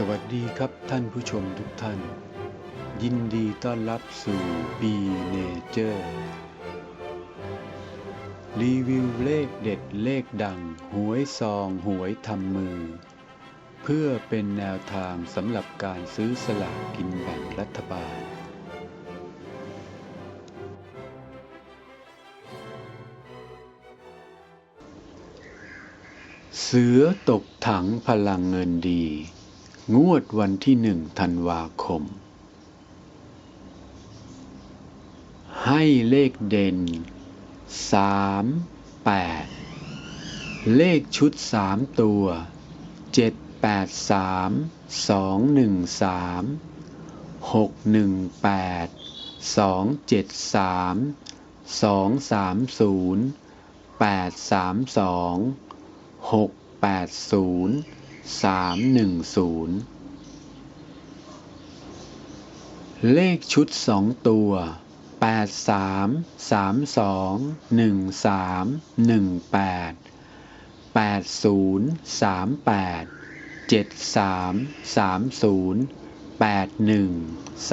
สวัสดีครับท่านผู้ชมทุกท่าน ยินดีต้อนรับสู่ B Nature รีวิวเลขเด็ดเลขดัง หวยซองหวยทำมือ เพื่อเป็นแนวทางสำหรับการซื้อสลากกินแบ่งรัฐบาล เสือตกถังพลังเงินดี งวดวันที่หนึ่งธันวาคม ให้เลขเด่นสามแปดเลขชุดสามตัวเจ็ดแปดสามสองหนึ่งสามหกหนึ่งแปดสองเจ็ดสามสองสามศูนย์แปดสามสองหกแปดศูนย์ สามหกแปดศูนย์สามหนึ่งศูนย์เลขชุดสองตัวแปดสามสามสองหนึ่งสามหนึ่งแปดแปดศูนย์สามแปดเจ็ดสามสามศูนย์แปดหนึ่ง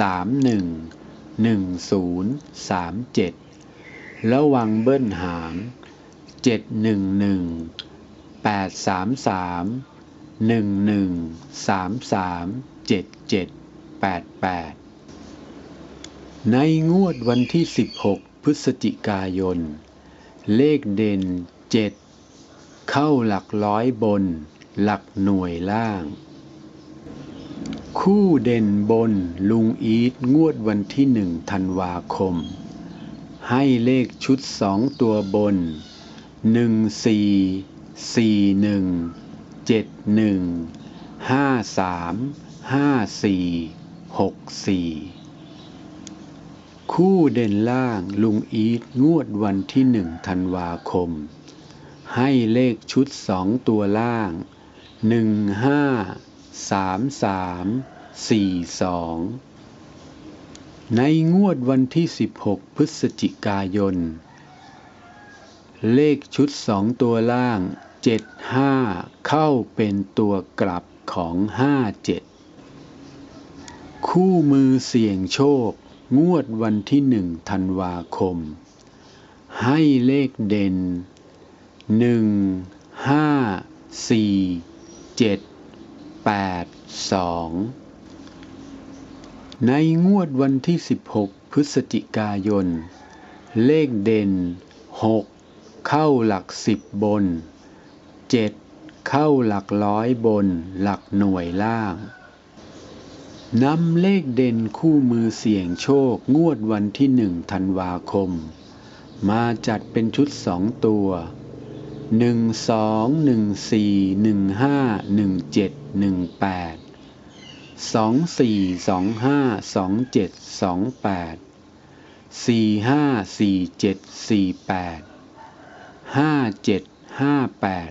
สามหนึ่งหนึ่งศูนย์สามเจ็ดระวังเบิ้ลหางเจ็ดหนึ่งหนึ่งแปดสามสาม หนึ่งหนึ่งสามสามเจ็ดเจ็ดแปดแปดในงวดวันที่16พฤศจิกายน เลขเด่นเจ็ดเข้าหลักร้อยบน หลักหน่วยล่าง คู่เด่นบนลุงอีทงวดวันที่หนึ่งธันวาคม ให้เลขชุดสองตัวบนหนึ่งสี่สี่หนึ่ง เจ็ดหนึ่งห้าสามห้าสี่หกสี่คู่เด่นล่างลุงอีทงวดวันที่หนึ่งธันวาคม ให้เลขชุดสองตัวล่างหนึ่งห้าสามสามสี่สองในงวดวันที่ 16 พฤศจิกายน เลขชุดสองตัวล่าง เจ็ดห้าเข้าเป็นตัวกลับของห้าเจ็ดคู่มือเสี่ยงโชค งวดวันที่หนึ่งธันวาคม ให้เลขเด่นหนึ่งห้าสี่เจ็ดแปดสองในงวดวันที่ 16 พฤศจิกายน เลขเด่นหกเข้าหลักสิบบน เจ็ดเข้าหลักร้อยบนหลักหน่วยล่างนำเลขเด่นคู่มือเสี่ยงโชคงวดวันที่หนึ่งธันวาคม มาจัดเป็นชุดสองตัวหนึ่งสองหนึ่งสี่หนึ่งห้าหนึ่งเจ็ดหนึ่งแปดสองสี่สองห้าสองเจ็ดสองแปดสี่ห้าสี่เจ็ดสี่แปดห้าเจ็ดห้าแปด